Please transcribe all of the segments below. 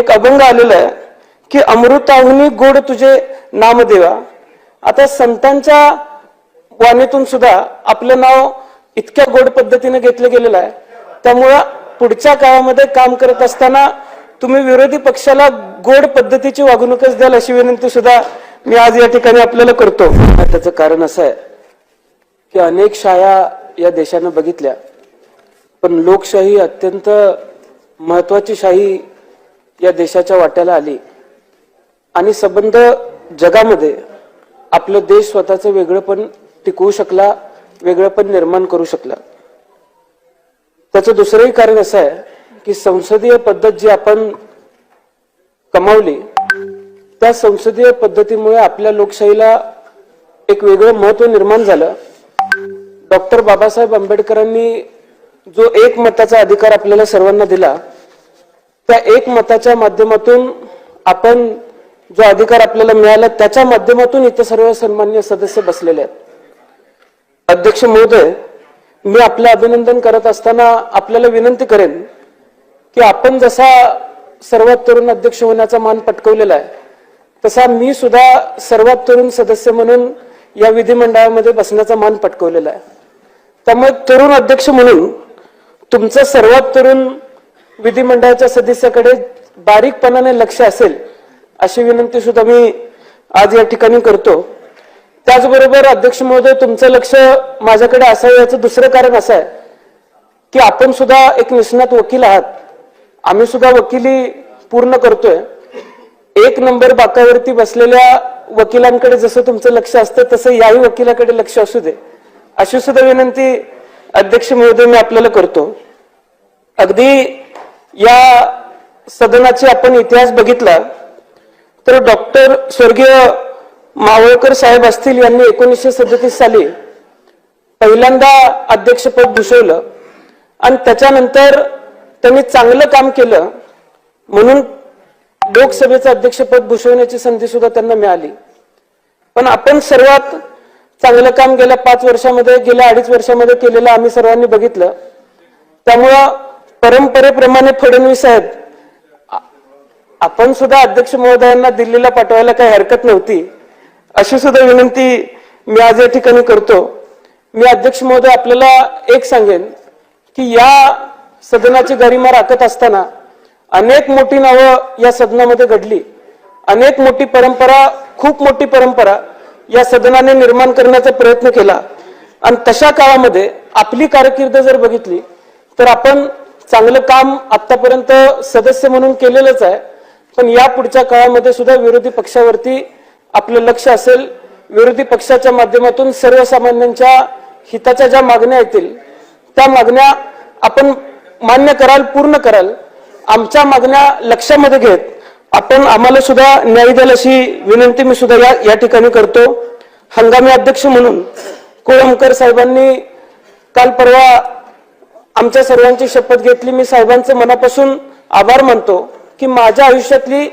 एक अभंग आलेला आहे की अमृताहुनी गोड तुझे नामदेवा. आता संतांच्या वाणीतून सुद्धा आपलं नाव इतक्या गोड पद्धतीने घेतलं गेलेलं आहे. त्यामुळं पुढच्या काळामध्ये काम करत असताना तुम्ही विरोधी पक्षाला गोड पद्धतीची वागणूकच द्याल अशी विनंती सुद्धा मी आज या ठिकाणी आपल्याला करतो. त्याचं कारण असं आहे की अनेक शाळा या देशानं बघितल्या पण लोकशाही अत्यंत महत्वाची शाही या देशाच्या वाट्याला आली. आणि संबंध जगामध्ये आपलं देश स्वतःचं वेगळंपण टिकवू शकला वेगळंपण निर्माण करू शकला. त्याचं दुसरंही कारण असं आहे की संसदीय पद्धत जी आपण कमावली त्या संसदीय पद्धतीमुळे आपल्या लोकशाहीला एक वेगळं महत्त्व निर्माण झालं. डॉक्टर बाबासाहेब आंबेडकरांनी जो एक मताचा अधिकार आपल्याला सर्वांना दिला त्या एक मताच्या माध्यमातून आपण जो अधिकार आपल्याला मिळाला त्याच्या माध्यमातून इथे सर्व सन्मान्य सदस्य बसलेले आहेत. अध्यक्ष महोदय मी आपलं अभिनंदन करत असताना आपल्याला विनंती करेन की आपण जसा सर्वात तरुण अध्यक्ष होण्याचा मान पटकवलेला आहे तसा मी सुद्धा सर्वात तरुण सदस्य म्हणून या विधिमंडळामध्ये बसण्याचा मान पटकवलेला आहे. त्यामुळे तरुण अध्यक्ष म्हणून तुमचं सर्वात तरुण विधिमंडळाच्या सदस्याकडे बारीकपणाने लक्ष असेल अशी विनंती सुद्धा मी आज या ठिकाणी करतो. त्याचबरोबर अध्यक्ष महोदय तुमचं लक्ष माझ्याकडे असावं याचं दुसरं कारण असं आहे की आपण सुद्धा एक निष्णात वकील आहात. आम्ही सुद्धा वकिली पूर्ण करतोय. एक नंबर बाकावरती बसलेल्या वकिलांकडे जसं तुमचं लक्ष असतं तसं याही वकिलाकडे लक्ष असू दे. अशी सुद्धा विनंती अध्यक्ष महोदय मी आपल्याला करतो. अगदी या सदनाचे आपण इतिहास बघितला तर डॉक्टर स्वर्गीय मावळकर साहेब असतील यांनी एकोणीसशे सदतीस साली पहिल्यांदा अध्यक्षपद भूषवलं आणि त्याच्यानंतर त्यांनी चांगलं काम केलं म्हणून लोकसभेचं अध्यक्षपद भूषवण्याची संधी सुद्धा त्यांना मिळाली. पण आपण सर्वात चांगलं काम गेल्या पाच वर्षामध्ये गेल्या अडीच वर्षामध्ये केलेलं आम्ही सर्वांनी बघितलं. त्यामुळं परंपरेप्रमाणे फडणवीस साहेब आपण सुद्धा अध्यक्ष महोदयांना दिल्लीला पाठवायला काही हरकत नव्हती. अशी सुद्धा विनंती मी आज या ठिकाणी करतो. मी अध्यक्ष महोदय आपल्याला एक सांगेन की या सदनाची गरिमा राखत असताना अनेक मोठी नावं या सदनामध्ये घडली. अनेक मोठी परंपरा खूप मोठी परंपरा या सदनाने निर्माण करण्याचा प्रयत्न केला. आणि तशा काळामध्ये आपली कारकीर्द जर बघितली तर आपण चांगलं काम आतापर्यंत सदस्य म्हणून केलेलंच आहे. पण या पुढच्या काळामध्ये सुद्धा विरोधी पक्षावरती आपलं लक्ष असेल. विरोधी पक्षाच्या माध्यमातून सर्वसामान्यांच्या हिताच्या ज्या मागण्या येतील त्या मागण्या आपण मान्य कराल पूर्ण कराल. आमच्या मागण्या लक्षामध्ये घेत आपण आम्हाला सुद्धा न्याय द्याल अशी विनंती मी सुद्धा या या ठिकाणी करतो. हंगामी अध्यक्ष म्हणून कोळंबकर साहेबांनी काल परवा आमच्या सर्वांची शपथ घेतली. मी साहेबांचे मनापासून आभार मानतो की माझ्या आयुष्यातली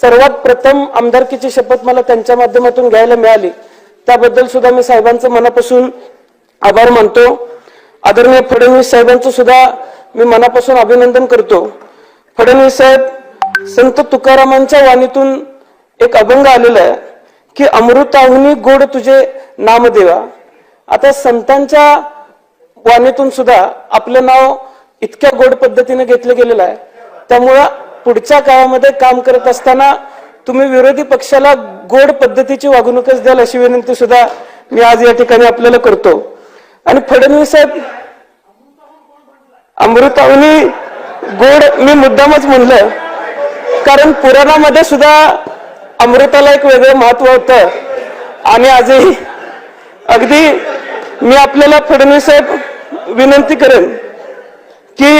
सर्वात प्रथम आमदारकीची शपथ मला त्यांच्या माध्यमातून घ्यायला मिळाली. त्याबद्दल सुद्धा मी साहेबांचं मनापासून आभार मानतो. आदरणीय फडणवीस साहेबांचं सुद्धा मी मनापासून अभिनंदन करतो. फडणवीस साहेब संत तुकारामांच्या वाणीतून एक अभंग आलेला आहे की अमृताहुनी गोड तुझे नामदेवा आता संतांच्या वाणीतून सुद्धा आपलं नाव इतक्या गोड पद्धतीने घेतलं गेलेलं आहे. त्यामुळं पुढच्या काळामध्ये काम करत असताना तुम्ही विरोधी पक्षाला गोड पद्धतीची वागणूकच द्याल अशी विनंती सुद्धा मी आज या ठिकाणी आपल्याला करतो. आणि फडणवीस साहेब अमृतावनी गोड मी मुद्दामच म्हणलं. कारण पुराणामध्ये सुद्धा अमृताला एक वेगळं महत्त्व होतं. आणि आजही अगदी मी आपल्याला फडणवीस साहेब विनंती करेन की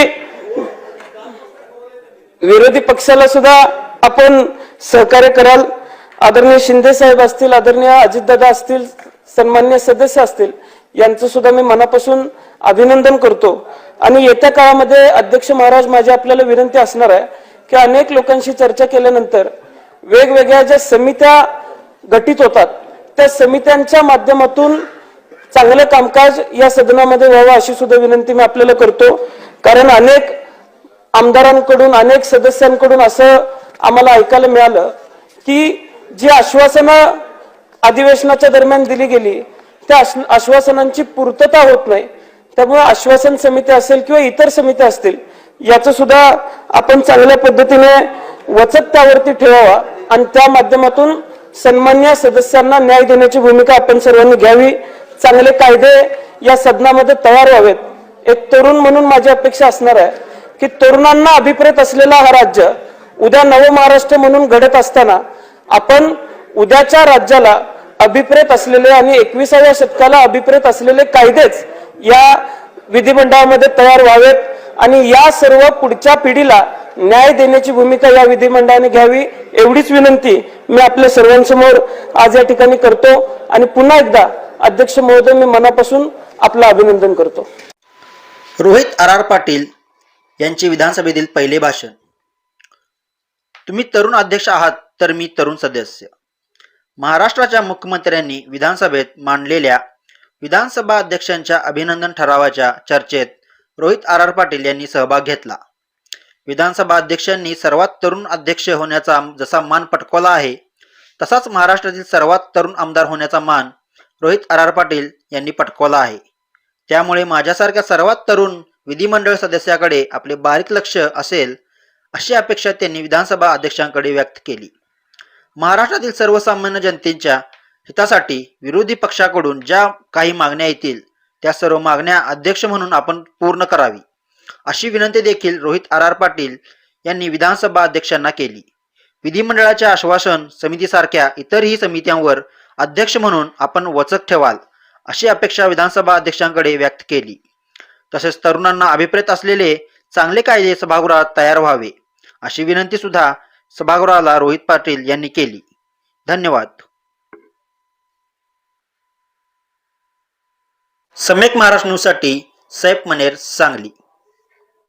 विरोधी पक्षाला सुद्धा आपण सहकार्य कराल. आदरणीय शिंदे साहेब असतील आदरणीय अजितदादा असतील सन्मान्य सदस्य असतील यांचं सुद्धा मी मनापासून अभिनंदन करतो. आणि येत्या काळामध्ये अध्यक्ष महाराज माझी आपल्याला विनंती असणार आहे की अनेक लोकांशी चर्चा केल्यानंतर वेगवेगळ्या ज्या समित्या गठीत होतात त्या समित्यांच्या माध्यमातून चांगलं कामकाज या सदनामध्ये व्हावं अशी सुद्धा विनंती मी आपल्याला करतो. कारण अनेक आमदारांकडून अनेक सदस्यांकडून असं आम्हाला ऐकायला मिळालं की जी आश्वासनं अधिवेशनाच्या दरम्यान दिली गेली त्या आश्वासनांची पूर्तता होत नाही. त्यामुळे आश्वासन समिती असेल किंवा इतर समित्या असतील याचं सुद्धा आपण चांगल्या पद्धतीने वचक त्यावरती ठेवावा आणि त्या माध्यमातून सन्मान्य सदस्यांना न्याय देण्याची भूमिका आपण सर्वांनी घ्यावी. चांगले कायदे या सदनामध्ये तयार व्हावेत. एक तरुण म्हणून माझी अपेक्षा असणार आहे की तरुणांना अभिप्रेत असलेला हा राज्य उद्या नव महाराष्ट्र म्हणून घडत असताना आपण उद्याच्या राज्याला अभिप्रेत असलेले आणि एकविसाव्या शतकाला अभिप्रेत असलेले कायदेच या विधिमंडळामध्ये तयार व्हावेत आणि या सर्व पुढच्या पिढीला न्याय देण्याची भूमिका या विधिमंडळाने घ्यावी एवढीच विनंती मी आपल्या सर्वांसमोर आज या ठिकाणी करतो. आणि पुन्हा एकदा अध्यक्ष महोदय मी मनापासून आपलं अभिनंदन करतो. रोहित आर आर पाटील यांचे विधानसभेतील पहिले भाषण. तुम्ही तरुण अध्यक्ष आहात तर मी तरुण सदस्य. महाराष्ट्राच्या मुख्यमंत्र्यांनी विधानसभेत मांडलेल्या विधानसभा अध्यक्षांच्या अभिनंदन ठरावाच्या चर्चेत रोहित आर आर पाटील यांनी सहभाग घेतला. विधानसभा अध्यक्षांनी सर्वात तरुण अध्यक्ष होण्याचा जसा मान पटकावला आहे तसाच महाराष्ट्रातील सर्वात तरुण आमदार होण्याचा मान रोहित आर पाटील यांनी पटकवला आहे. त्यामुळे माझ्यासारख्या सर्वात तरुण विधिमंडळ सदस्याकडे आपले बारीक लक्ष असेल अशी अपेक्षा त्यांनी विधानसभा अध्यक्षांकडे व्यक्त केली. महाराष्ट्रातील सर्वसामान्य जनतेच्या हितासाठी विरोधी पक्षाकडून ज्या काही मागण्या येतील त्या सर्व मागण्या अध्यक्ष म्हणून आपण पूर्ण करावी अशी विनंती देखील रोहित आर आर पाटील यांनी विधानसभा अध्यक्षांना केली. विधिमंडळाच्या आश्वासन समितीसारख्या इतरही समित्यांवर अध्यक्ष म्हणून आपण वचक ठेवाल अशी अपेक्षा विधानसभा अध्यक्षांकडे व्यक्त केली. तसेच तरुणांना अभिप्रेत असलेले चांगले कायदे सभागृहात तयार व्हावे अशी विनंती सुद्धा सभागृहाला रोहित पाटील यांनी केली. धन्यवाद. सम्यक महाराष्ट्र न्यूजसाठी सैफ मनेर सांगली.